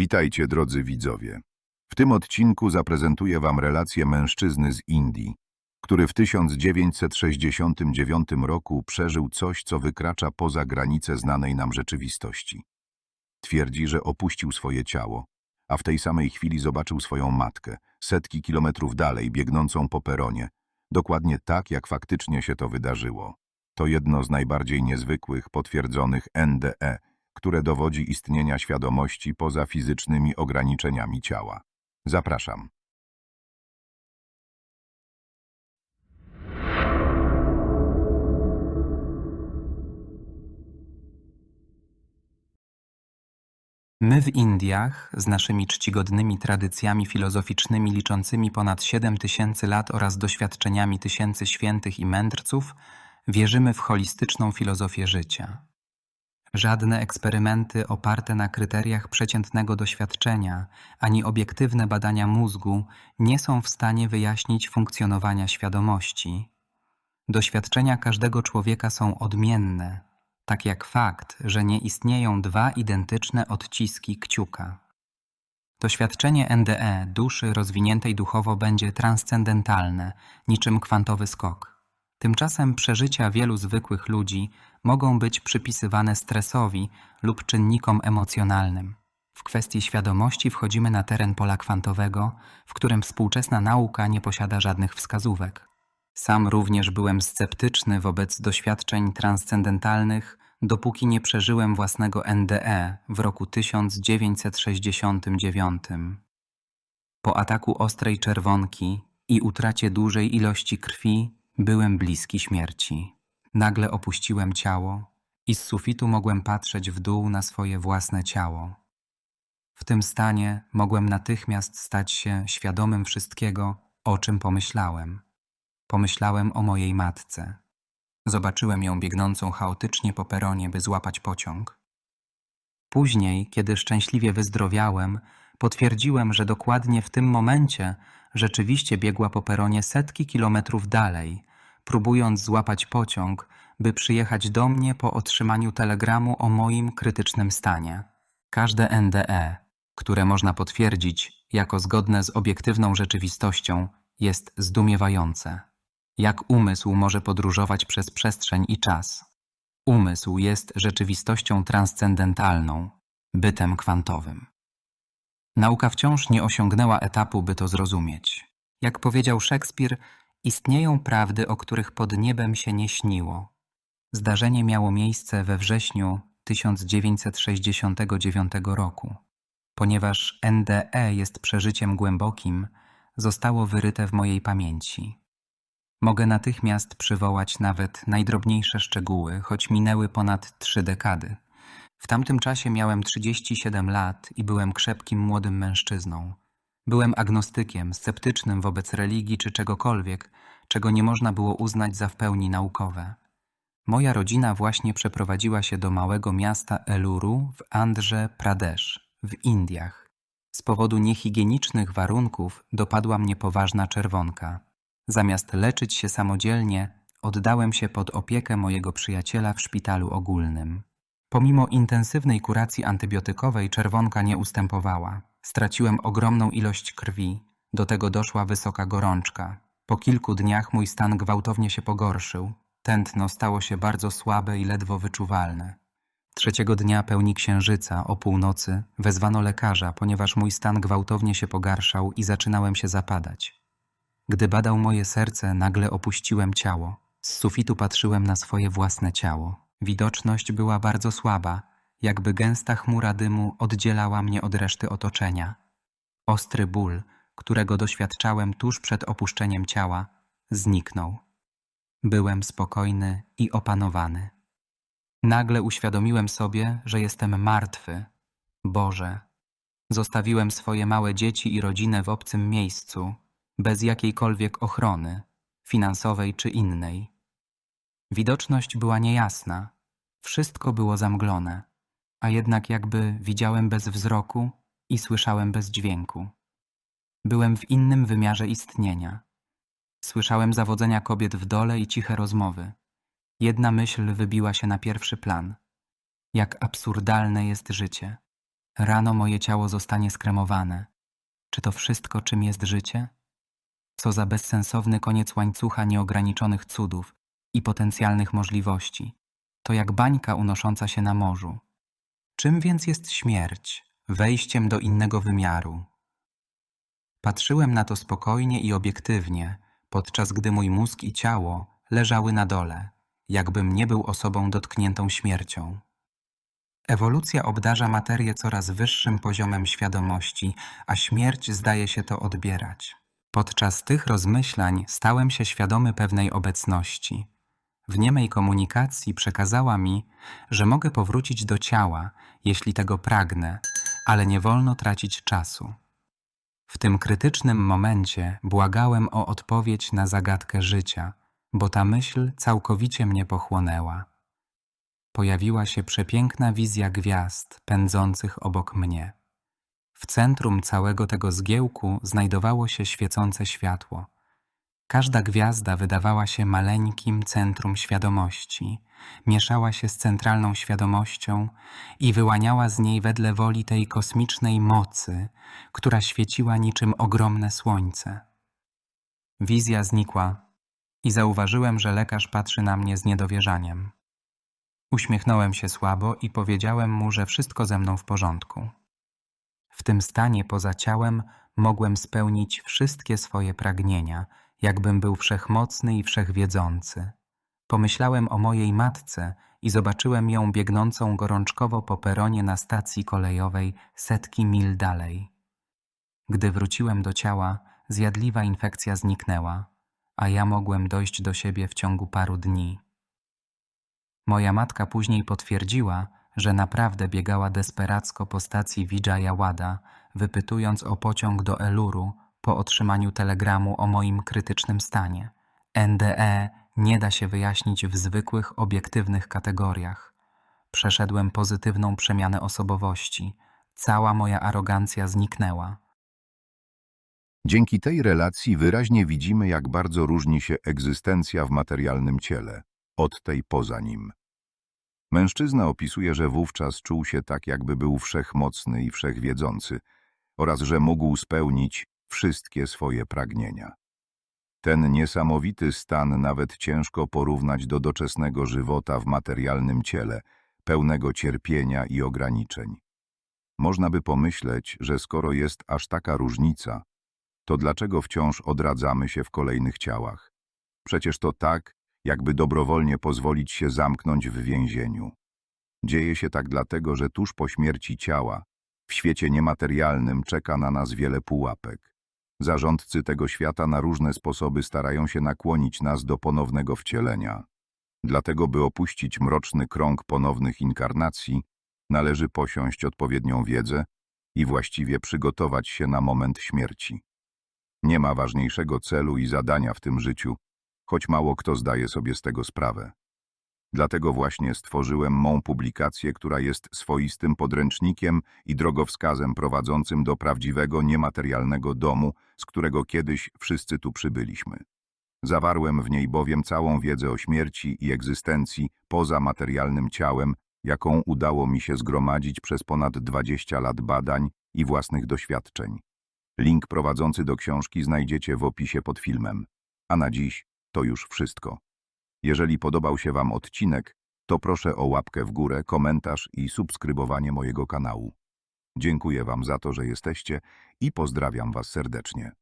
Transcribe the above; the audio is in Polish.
Witajcie, drodzy widzowie. W tym odcinku zaprezentuję Wam relację mężczyzny z Indii, który w 1969 roku przeżył coś, co wykracza poza granice znanej nam rzeczywistości. Twierdzi, że opuścił swoje ciało, a w tej samej chwili zobaczył swoją matkę, setki kilometrów dalej, biegnącą po peronie, dokładnie tak, jak faktycznie się to wydarzyło. To jedno z najbardziej niezwykłych, potwierdzonych NDE, które dowodzi istnienia świadomości poza fizycznymi ograniczeniami ciała. Zapraszam. My w Indiach, z naszymi czcigodnymi tradycjami filozoficznymi liczącymi ponad 7 tysięcy lat oraz doświadczeniami tysięcy świętych i mędrców, wierzymy w holistyczną filozofię życia. Żadne eksperymenty oparte na kryteriach przeciętnego doświadczenia ani obiektywne badania mózgu nie są w stanie wyjaśnić funkcjonowania świadomości. Doświadczenia każdego człowieka są odmienne, tak jak fakt, że nie istnieją dwa identyczne odciski kciuka. Doświadczenie NDE duszy rozwiniętej duchowo będzie transcendentalne, niczym kwantowy skok. Tymczasem przeżycia wielu zwykłych ludzi mogą być przypisywane stresowi lub czynnikom emocjonalnym. W kwestii świadomości wchodzimy na teren pola kwantowego, w którym współczesna nauka nie posiada żadnych wskazówek. Sam również byłem sceptyczny wobec doświadczeń transcendentalnych, dopóki nie przeżyłem własnego NDE w roku 1969. Po ataku ostrej czerwonki i utracie dużej ilości krwi byłem bliski śmierci. Nagle opuściłem ciało i z sufitu mogłem patrzeć w dół na swoje własne ciało. W tym stanie mogłem natychmiast stać się świadomym wszystkiego, o czym pomyślałem. Pomyślałem o mojej matce. Zobaczyłem ją biegnącą chaotycznie po peronie, by złapać pociąg. Później, kiedy szczęśliwie wyzdrowiałem, potwierdziłem, że dokładnie w tym momencie rzeczywiście biegła po peronie setki kilometrów dalej, próbując złapać pociąg, by przyjechać do mnie po otrzymaniu telegramu o moim krytycznym stanie. Każde NDE, które można potwierdzić jako zgodne z obiektywną rzeczywistością, jest zdumiewające. Jak umysł może podróżować przez przestrzeń i czas? Umysł jest rzeczywistością transcendentalną, bytem kwantowym. Nauka wciąż nie osiągnęła etapu, by to zrozumieć. Jak powiedział Szekspir, istnieją prawdy, o których pod niebem się nie śniło. Zdarzenie miało miejsce we wrześniu 1969 roku. Ponieważ NDE jest przeżyciem głębokim, zostało wyryte w mojej pamięci. Mogę natychmiast przywołać nawet najdrobniejsze szczegóły, choć minęły ponad trzy dekady. W tamtym czasie miałem 37 lat i byłem krzepkim młodym mężczyzną. Byłem agnostykiem, sceptycznym wobec religii czy czegokolwiek, czego nie można było uznać za w pełni naukowe. Moja rodzina właśnie przeprowadziła się do małego miasta Eluru w Andhra Pradesh, w Indiach. Z powodu niehigienicznych warunków dopadła mnie poważna czerwonka. Zamiast leczyć się samodzielnie, oddałem się pod opiekę mojego przyjaciela w szpitalu ogólnym. Pomimo intensywnej kuracji antybiotykowej czerwonka nie ustępowała. Straciłem ogromną ilość krwi, do tego doszła wysoka gorączka. Po kilku dniach mój stan gwałtownie się pogorszył. Tętno stało się bardzo słabe i ledwo wyczuwalne. Trzeciego dnia pełni księżyca o północy wezwano lekarza, ponieważ mój stan gwałtownie się pogarszał i zaczynałem się zapadać. Gdy badał moje serce, nagle opuściłem ciało. Z sufitu patrzyłem na swoje własne ciało. Widoczność była bardzo słaba, jakby gęsta chmura dymu oddzielała mnie od reszty otoczenia. Ostry ból, którego doświadczałem tuż przed opuszczeniem ciała, zniknął. Byłem spokojny i opanowany. Nagle uświadomiłem sobie, że jestem martwy. Boże, zostawiłem swoje małe dzieci i rodzinę w obcym miejscu, bez jakiejkolwiek ochrony, finansowej czy innej. Widoczność była niejasna, wszystko było zamglone, a jednak jakby widziałem bez wzroku i słyszałem bez dźwięku. Byłem w innym wymiarze istnienia. Słyszałem zawodzenia kobiet w dole i ciche rozmowy. Jedna myśl wybiła się na pierwszy plan. Jak absurdalne jest życie. Rano moje ciało zostanie skremowane. Czy to wszystko, czym jest życie? Co za bezsensowny koniec łańcucha nieograniczonych cudów i potencjalnych możliwości. To jak bańka unosząca się na morzu. Czym więc jest śmierć? Wejściem do innego wymiaru. Patrzyłem na to spokojnie i obiektywnie, podczas gdy mój mózg i ciało leżały na dole, jakbym nie był osobą dotkniętą śmiercią. Ewolucja obdarza materię coraz wyższym poziomem świadomości, a śmierć zdaje się to odbierać. Podczas tych rozmyślań stałem się świadomy pewnej obecności. W niemej komunikacji przekazała mi, że mogę powrócić do ciała, jeśli tego pragnę, ale nie wolno tracić czasu. W tym krytycznym momencie błagałem o odpowiedź na zagadkę życia, bo ta myśl całkowicie mnie pochłonęła. Pojawiła się przepiękna wizja gwiazd pędzących obok mnie. W centrum całego tego zgiełku znajdowało się świecące światło. Każda gwiazda wydawała się maleńkim centrum świadomości, mieszała się z centralną świadomością i wyłaniała z niej wedle woli tej kosmicznej mocy, która świeciła niczym ogromne słońce. Wizja znikła i zauważyłem, że lekarz patrzy na mnie z niedowierzaniem. Uśmiechnąłem się słabo i powiedziałem mu, że wszystko ze mną w porządku. W tym stanie poza ciałem mogłem spełnić wszystkie swoje pragnienia, jakbym był wszechmocny i wszechwiedzący. Pomyślałem o mojej matce i zobaczyłem ją biegnącą gorączkowo po peronie na stacji kolejowej setki mil dalej. Gdy wróciłem do ciała, zjadliwa infekcja zniknęła, a ja mogłem dojść do siebie w ciągu paru dni. Moja matka później potwierdziła, że naprawdę biegała desperacko po stacji Vijayawada, wypytując o pociąg do Eluru po otrzymaniu telegramu o moim krytycznym stanie. NDE nie da się wyjaśnić w zwykłych, obiektywnych kategoriach. Przeszedłem pozytywną przemianę osobowości. Cała moja arogancja zniknęła. Dzięki tej relacji wyraźnie widzimy, jak bardzo różni się egzystencja w materialnym ciele od tej poza nim. Mężczyzna opisuje, że wówczas czuł się tak, jakby był wszechmocny i wszechwiedzący oraz że mógł spełnić wszystkie swoje pragnienia. Ten niesamowity stan nawet ciężko porównać do doczesnego żywota w materialnym ciele, pełnego cierpienia i ograniczeń. Można by pomyśleć, że skoro jest aż taka różnica, to dlaczego wciąż odradzamy się w kolejnych ciałach? Przecież to tak, jakby dobrowolnie pozwolić się zamknąć w więzieniu. Dzieje się tak dlatego, że tuż po śmierci ciała, w świecie niematerialnym czeka na nas wiele pułapek. Zarządcy tego świata na różne sposoby starają się nakłonić nas do ponownego wcielenia. Dlatego, by opuścić mroczny krąg ponownych inkarnacji, należy posiąść odpowiednią wiedzę i właściwie przygotować się na moment śmierci. Nie ma ważniejszego celu i zadania w tym życiu, choć mało kto zdaje sobie z tego sprawę. Dlatego właśnie stworzyłem mą publikację, która jest swoistym podręcznikiem i drogowskazem prowadzącym do prawdziwego, niematerialnego domu, z którego kiedyś wszyscy tu przybyliśmy. Zawarłem w niej bowiem całą wiedzę o śmierci i egzystencji poza materialnym ciałem, jaką udało mi się zgromadzić przez ponad 20 lat badań i własnych doświadczeń. Link prowadzący do książki znajdziecie w opisie pod filmem. A na dziś to już wszystko. Jeżeli podobał się Wam odcinek, to proszę o łapkę w górę, komentarz i subskrybowanie mojego kanału. Dziękuję Wam za to, że jesteście i pozdrawiam Was serdecznie.